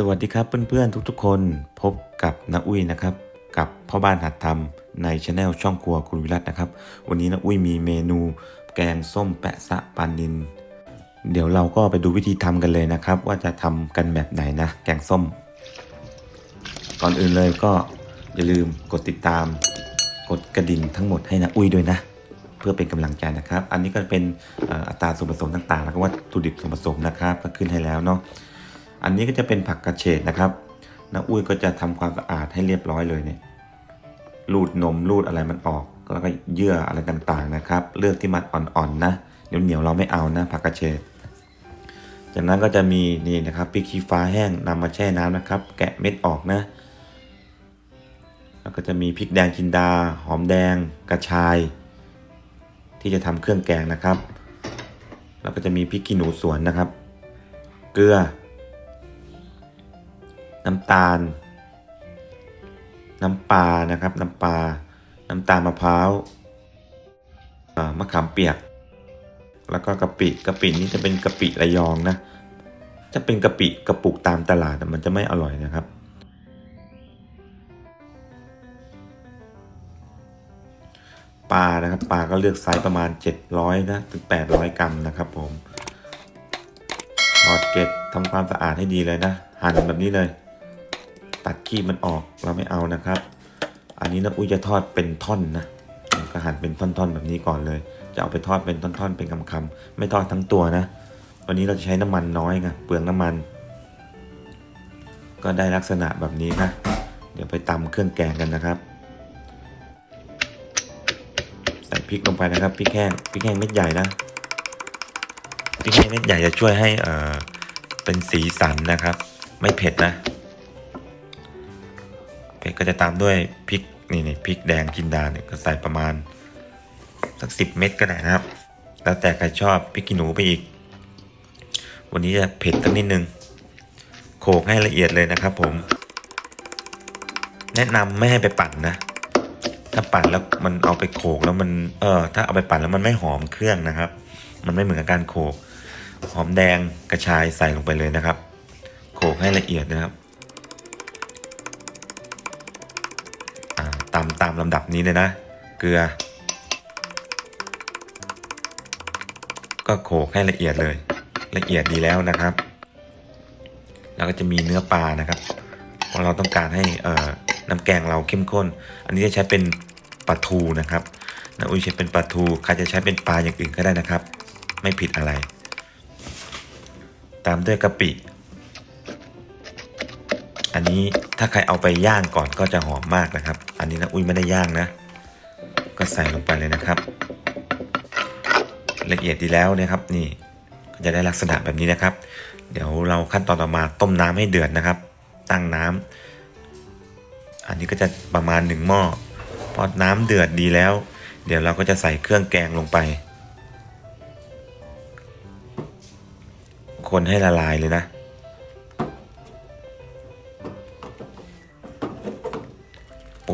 สวัสดีครับเพื่อนๆทุกๆคนพบกับนาอุ้ยนะครับ กับพ่อบ้านหัดทำในช anel ช่องครัวคุณวิรัตนะครับ วันนี้นาอุ้ยมีเมนูแกงส้มแปะซะปลานิน เดี๋ยวเราก็ไปดูวิธีทำกันเลยนะครับ ว่าจะทำกันแบบไหนนะ แกงส้ม ก่อนอื่นเลยก็อย่าลืมกดติดตาม กดกระดิ่งทั้งหมดให้นาอุ้ยด้วยนะ เพื่อเป็นกำลังใจนะครับ อันนี้ก็เป็นอัตราส่วนผสมต่างๆ แล้วก็วัตถุดิบส่วนผสมนะครับก็ขึ้นให้แล้วเนาะ อันนี้ก็จะเป็นผักกระเฉดนะครับน้าอุ้ยก็จะทำความสะอาดให้เรียบร้อยเลยเนี่ยรูดนมรูดอะไรมันออก แล้วก็เยื่ออะไรต่างๆนะครับ เลือกที่มันอ่อนๆนะเหนียวเหนียวๆเราไม่เอานะผักกระเฉดจากนั้นก็จะมีนี่นะครับพริกชี้ฟ้าแห้งนำมาแช่น้ำนะครับ แกะเม็ดออกนะ แล้วก็จะมีพริกแดงจินดา หอมแดงกระชาย ที่จะทำเครื่องแกงนะครับ แล้วก็จะมีพริกขี้หนูสวนนะครับ เกลือ น้ำตาล น้ำปลานะครับ น้ำปลา น้ำตาลมะพร้าวมะขามเปียก แล้วก็กะปิกะปินี้จะเป็นกะปิระยองนะ จะเป็นกะปิกระปุกตามตลาดมันจะไม่อร่อยนะครับ ปลานะครับปลาก็เลือกไซส์ประมาณ 700นะถึง800 กรัมนะครับผมถอดเกล็ดทำความสะอาดให้ดีเลยนะหั่นแบบนี้เลย ตัดขี้มันออกเราไม่เอานะครับ อันนี้นะอุ้ยจะทอดเป็นท่อนนะก็หั่นเป็นท่อนๆแบบนี้ก่อนเลย จะเอาไปทอดเป็นท่อนๆเป็นคำๆไม่ทอดทั้งตัวนะ วันนี้เราจะใช้น้ำมันน้อยไงเปลืองน้ำมัน ก็ได้ลักษณะแบบนี้นะ เดี๋ยวไปตำเครื่องแกงกันนะครับ ใส่พริกลงไปนะครับพริกแห้งพริกแห้งเม็ดใหญ่นะพริกแห้งเม็ดใหญ่จะช่วยให้เอ่อเป็นสีสันนะครับ ไม่เผ็ดนะ ก็จะตามด้วยพริกนี่นี่พริกแดงจินดาเนี่ยก็ใส่ประมาณสักสิบเม็ดก็ได้นะครับ แล้วแต่ใครชอบพริกขี้หนูไปอีก วันนี้จะเผ็ดสักนิดนึงโขลกให้ละเอียดเลยนะครับ ผม แนะนำไม่ให้ไปปั่นนะ ถ้าปั่นแล้วมันเอาไปโขลกแล้วมันเออถ้าเอาไปปั่นแล้วมันไม่หอมเครื่องนะครับ มันไม่เหมือนกับการโขลกหอมแดงกระชายใส่ลงไปเลยนะครับ โขลกให้ละเอียดนะครับ ตามตามลำดับนี้เลยนะ เกลือ ก็โขลกให้ละเอียดเลย ละเอียดดีแล้วนะครับ แล้วก็จะมีเนื้อปลานะครับ เพราะเราต้องการให้น้ำแกงเราเข้มข้น อันนี้จะใช้เป็นปลาทูนะครับนะอุ้ยใช้เป็นปลาทูใครจะใช้เป็นปลาอย่างอื่นก็ได้นะครับ ไม่ผิดอะไร ตามด้วยกะปิ อันนี้ถ้าใครเอาไปย่างก่อนก็จะหอมมากนะครับ อันนี้นะอุ้ยไม่ได้ย่างนะ ก็ใส่ลงไปเลยนะครับ ละเอียดดีแล้วนะครับ นี่ก็จะได้ลักษณะแบบนี้นะครับ เดี๋ยวเราขั้นตอนต่อมาต้มน้ำให้เดือดนะครับ ตั้งน้ำอันนี้ก็จะประมาณหนึ่งหม้อพอน้ำเดือดดีแล้ว เดี๋ยวเราก็จะใส่เครื่องแกงลงไป คนให้ละลายเลยนะ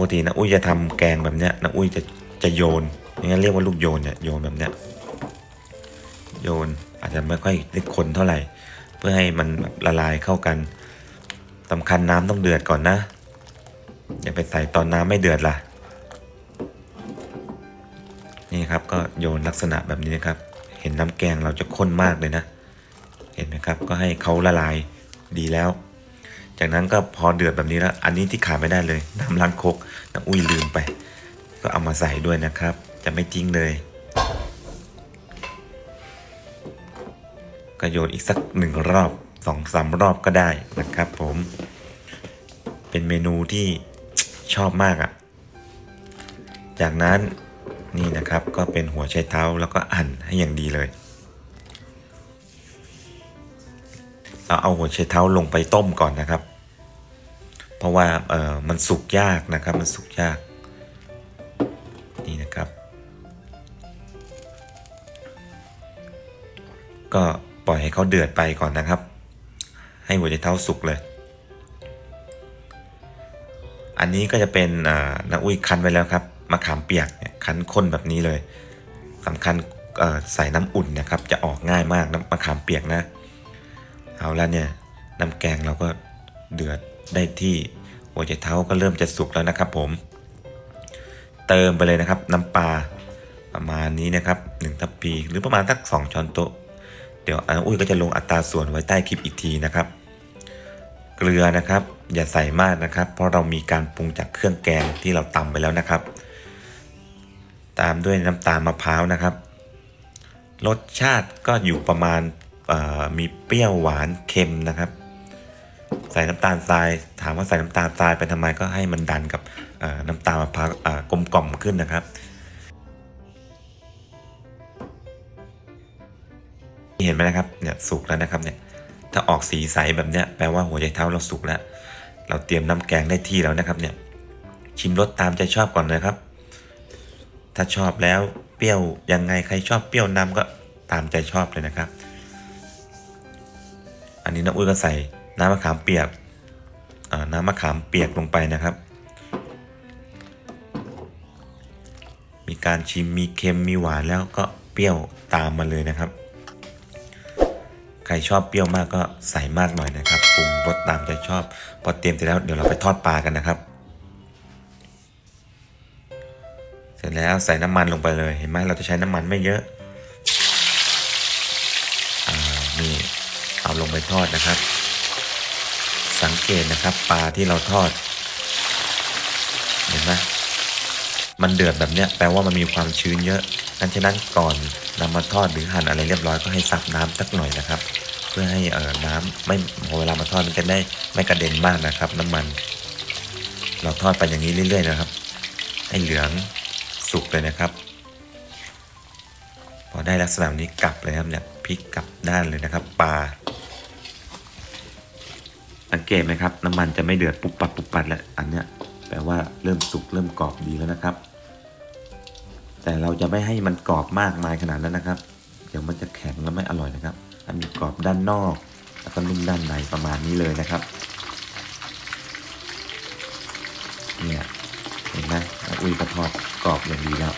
กตินะอุ้ยจะทำแกงแบบเนี้ยนะอุ้ยจะจะโยนอย่างนั้นเรียกว่าลูกโยนเนี่ยโยนแบบเนี้ยโยนอาจจะไม่ค่อยได้คนเท่าไหร่ เพื่อให้มันละลายเข้ากันสำคัญน้ำต้องเดือดก่อนนะ อย่าไปใส่ตอนน้ำไม่เดือดล่ะ นี่ครับก็โยนลักษณะแบบนี้นะครับ เห็นน้ำแกงเราจะข้นมากเลยนะ เห็นไหมครับก็ให้เขาละลายดีแล้ว จากนั้นก็พอเดือดแบบนี้แล้ว อันนี้ที่ขาดไม่ได้เลย น้ำล้างคก น้ำอุ้ยลืมไป ก็เอามาใส่ด้วยนะครับ จะไม่ทิ้งเลย ก็โยนอีกสักหนึ่งรอบสองสามรอบก็ได้นะครับผม เป็นเมนูที่ชอบมากอะ่ะ จากนั้นนี่นะครับก็เป็นหัวไชเท้าแล้วก็หั่นให้อย่างดีเลย เราเอาหัวไชเท้าลงไปต้มก่อนนะครับ เพราะว่าเออมันสุกยากนะครับมันสุกยากนี่นะครับ ก็ปล่อยให้เขาเดือดไปก่อนนะครับ ให้หัวใจเท้าสุกเลย อันนี้ก็จะเป็นน้าอุ้ยคั้นไว้แล้วครับมะขามเปียกเนี่ยคั้นข้นแบบนี้เลยสำคัญใส่น้ำอุ่นนะครับ จะออกง่ายมากน้ำมะขามเปียกนะ เอาแล้วเนี่ยน้ำแกงเราก็เดือด ได้ที่หัวใจเท้าก็เริ่มจะสุกแล้วนะครับ ผม เติมไปเลยนะครับ น้ำปลาประมาณนี้นะครับ1ทัพพีหรือประมาณสัก2ช้อนโต๊ะ เดี๋ยวอาอุ้ยก็จะลงอัตราส่วนไว้ใต้คลิปอีกทีนะครับ เกลือนะครับ อย่าใส่มากนะครับ เพราะเรามีการปรุงจากเครื่องแกงที่เราตำไปแล้วนะครับ ตามด้วยน้ำตาลมะพร้าวนะครับ รสชาติก็อยู่ประมาณมีเปรี้ยวหวานเค็มนะครับ ใส่น้ำตาลทราย ถามว่าใส่น้ำตาลทรายไปทำไมก็ให้มันดันกับน้ำตาลมะพร้าวกลมกล่อมขึ้นนะครับเห็นไหมนะครับเนี่ยสุกแล้วนะครับเนี่ยถ้าออกสีใสแบบเนี้ยแปลว่าหัวใจเท้าเราสุกแล้ว เราเตรียมน้ำแกงได้ที่แล้วนะครับเนี่ยชิมรสตามใจชอบก่อนนะครับ ถ้าชอบแล้วเปรี้ยวยังไงใครชอบเปรี้ยวนำก็ตามใจชอบเลยนะครับ อันนี้น้าอุ้ยก็ใส่ น้ำมะขามเปียกน้ำมะขามเปียกลงไปนะครับ มีการชิมมีเค็มมีหวานแล้วก็เปรี้ยวตามมาเลยนะครับ ใครชอบเปรี้ยวมากก็ใส่มากหน่อยนะครับปรุงรสตามใจชอบ พอเตรียมเสร็จแล้วเดี๋ยวเราไปทอดปลากันนะครับ เสร็จแล้วใส่น้ำมันลงไปเลยเห็นไหมเราจะใช้น้ำมันไม่เยอะอ่านี่เอาลงไปทอดนะครับ สังเกตนะครับปลาที่เราทอด เห็นไหมมันเดือดแบบเนี้ยแปลว่ามันมีความชื้นเยอะดังฉะนั้นก่อนนำมาทอดหรือหั่นอะไรเรียบร้อยก็ให้ซับน้ำสักหน่อยนะครับ เพื่อให้เอ่อน้ำไม่พอเวลามาทอดมันจะได้ไม่กระเด็นมากนะครับ น้ำมัน เราทอดไปอย่างนี้เรื่อย ๆ นะครับ ให้เหลืองสุกเลยนะครับ พอได้ลักษณะนี้กลับเลยครับเนี่ยพลิกกลับด้านเลยนะครับปลา สังเกตไหมครับ น้ำมันจะไม่เดือดปุบปับปุบปับแล้วอันเนี้ยแปลว่าเริ่มสุกเริ่มกรอบดีแล้วนะครับ แต่เราจะไม่ให้มันกรอบมากมายขนาดนั้นนะครับ เดี๋ยวมันจะแข็งแล้วไม่อร่อยนะครับอันมีกรอบด้านนอก แล้วก็นุ่มด้านในประมาณนี้เลยนะครับเนี่ยเห็นไหมอุ้ยก็ทอดกรอบอย่างดีแล้ว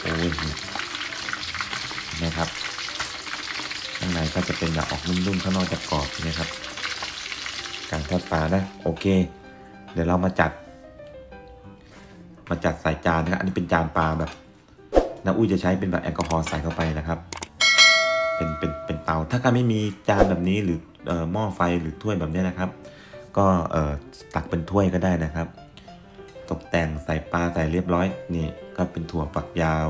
โอ้ยนะครับ ข้างในก็ จะออกนุ่มๆข้างนอกจะกรอบนะครับ การทอดปลานะโอเค เดี๋ยวเรามาจัด มาจัดใส่จานนะครับ อันนี้เป็นจานปลาแบบน้าอุ้ยจะใช้เป็นแบบแอลกอฮอล์ใส่เข้าไปนะครับ เป็นเป็นเป็นเตา ถ้าใครไม่มีจานแบบนี้หรือออหม้อไฟหรือถ้วยแบบนี้นะครับ ก็เออตักเป็นถ้วยก็ได้นะครับ ตกแต่งใส่ปลาใส่เรียบร้อยนี่ก็เป็นถั่วฝักยาว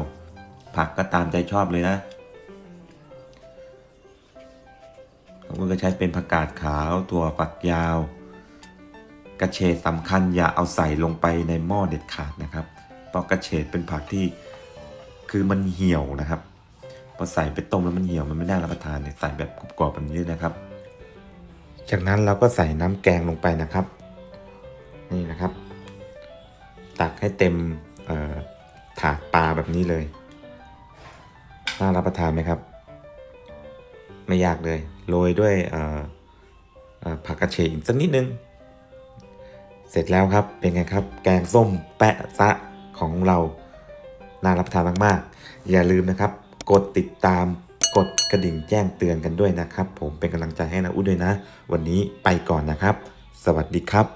ผักก็ตามใจชอบเลยนะ ผมก็ใช้เป็นผักกาดขาวถั่วฝักยาว กระเฉดสำคัญอย่าเอาใส่ลงไปในหม้อเด็ดขาดนะครับ เพราะกระเฉดเป็นผักที่คือมันเหี่ยวนะครับพอใส่ไปต้มแล้วมันเหี่ยวมันไม่น่ารับประทานเนี่ยใส่แบบกรอบๆแบบนี้นะครับ จากนั้นเราก็ใส่น้ำแกงลงไปนะครับ นี่นะครับ ตักให้เต็มถาดปลาแบบนี้เลย น่ารับประทานไหมครับ ไม่ยากเลย โรยด้วยผักกระเฉดอีกสักนิดนึง เสร็จแล้วครับเป็นไงครับ แกงส้มแปะซะของเราน่ารับประทานมากๆ อย่าลืมนะครับ กดติดตามกดกระดิ่งแจ้งเตือนกันด้วยนะครับ ผมเป็นกำลังใจให้นะอุ้ยด้วยนะ วันนี้ไปก่อนนะครับ สวัสดีครับ